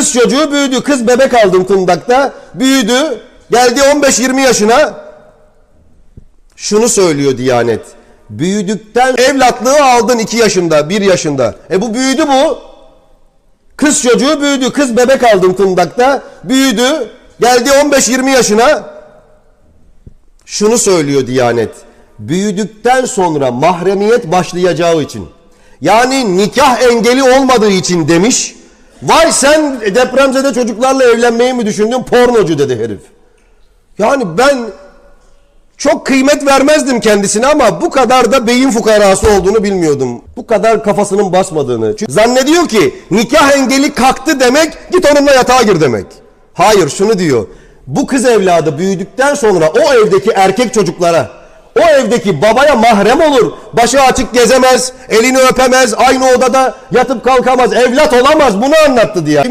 Kız çocuğu büyüdü. Kız bebek aldım kundakta. Büyüdü. Geldi 15-20 yaşına. Şunu söylüyor Diyanet. Büyüdükten evlatlığı aldın 2 yaşında, 1 yaşında. E bu büyüdü bu. Kız çocuğu büyüdü. Kız bebek aldım kundakta. Büyüdü. Geldi 15-20 yaşına. Şunu söylüyor Diyanet. Büyüdükten sonra mahremiyet başlayacağı için. Yani nikah engeli olmadığı için demiş. Vay sen depremzede çocuklarla evlenmeyi mi düşündün? Pornocu dedi herif. Yani ben çok kıymet vermezdim kendisine ama bu kadar da beyin fukarası olduğunu bilmiyordum. Bu kadar kafasının basmadığını. Çünkü zannediyor ki nikah engeli kalktı demek git onunla yatağa gir demek. Hayır şunu diyor. Bu kız evladı büyüdükten sonra o evdeki erkek çocuklara o evdeki babaya mahrem olur. Başı açık gezemez, elini öpemez, aynı odada yatıp kalkamaz, evlat olamaz. Bunu anlattı diye.